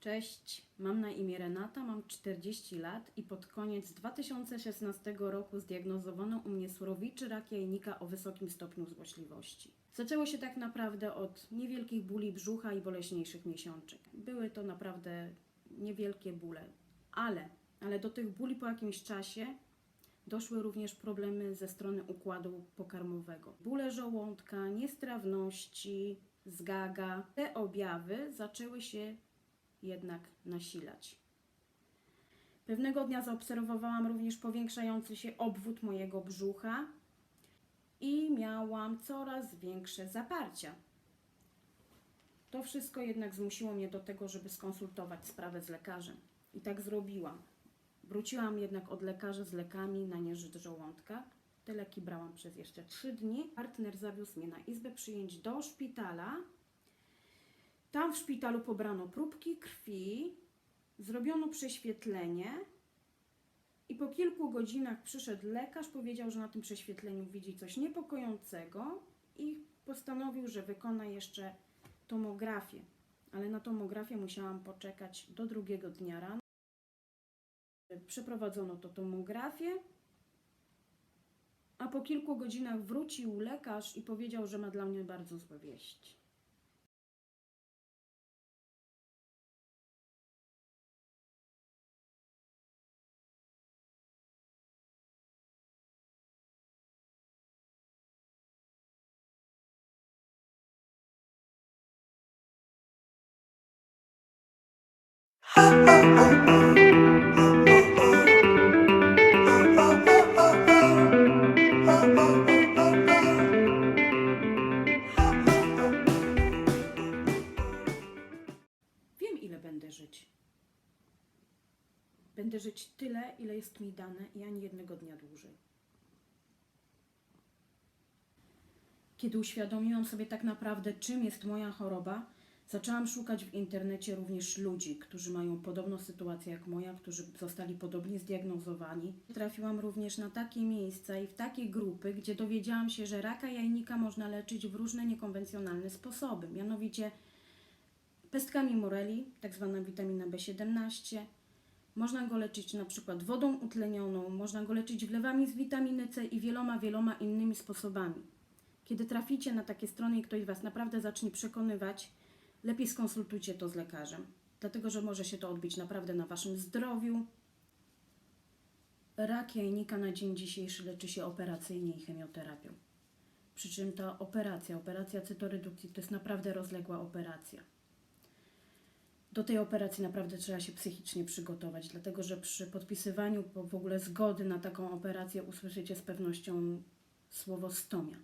Cześć, mam na imię Renata, mam 40 lat i pod koniec 2016 roku zdiagnozowano u mnie surowiczy rak jajnika o wysokim stopniu złośliwości. Zaczęło się tak naprawdę od niewielkich bóli brzucha i boleśniejszych miesiączek. Były to naprawdę niewielkie bóle, ale, ale do tych bóli po jakimś czasie doszły również problemy ze strony układu pokarmowego. Bóle żołądka, niestrawności, zgaga. Te objawy zaczęły się jednak nasilać. Pewnego dnia zaobserwowałam również powiększający się obwód mojego brzucha i miałam coraz większe zaparcia. To wszystko jednak zmusiło mnie do tego, żeby skonsultować sprawę z lekarzem. I tak zrobiłam. Wróciłam jednak od lekarza z lekami na nieżyt żołądka. Te leki brałam przez jeszcze trzy dni. Partner zawiózł mnie na izbę przyjęć do szpitala. Tam w szpitalu pobrano próbki krwi, zrobiono prześwietlenie i po kilku godzinach przyszedł lekarz, powiedział, że na tym prześwietleniu widzi coś niepokojącego i postanowił, że wykona jeszcze tomografię. Ale na tomografię musiałam poczekać do drugiego dnia rano. Przeprowadzono to tomografię, a po kilku godzinach wrócił lekarz i powiedział, że ma dla mnie bardzo złe wieści. Wiem, ile będę żyć. Będę żyć tyle, ile jest mi dane i ani jednego dnia dłużej. Kiedy uświadomiłam sobie tak naprawdę, czym jest moja choroba, zaczęłam szukać w internecie również ludzi, którzy mają podobną sytuację jak moja, którzy zostali podobnie zdiagnozowani. Trafiłam również na takie miejsca i w takie grupy, gdzie dowiedziałam się, że raka jajnika można leczyć w różne niekonwencjonalne sposoby, mianowicie pestkami moreli, tak zwana witamina B17. Można go leczyć na przykład wodą utlenioną, można go leczyć wlewami z witaminy C i wieloma, wieloma innymi sposobami. Kiedy traficie na takie strony i ktoś Was naprawdę zacznie przekonywać, lepiej skonsultujcie to z lekarzem, dlatego że może się to odbić naprawdę na Waszym zdrowiu. Rak jajnika na dzień dzisiejszy leczy się operacyjnie i chemioterapią. Przy czym ta operacja, operacja cytoredukcji, to jest naprawdę rozległa operacja. Do tej operacji naprawdę trzeba się psychicznie przygotować, dlatego że przy podpisywaniu po- w ogóle zgody na taką operację usłyszycie z pewnością słowo stomia.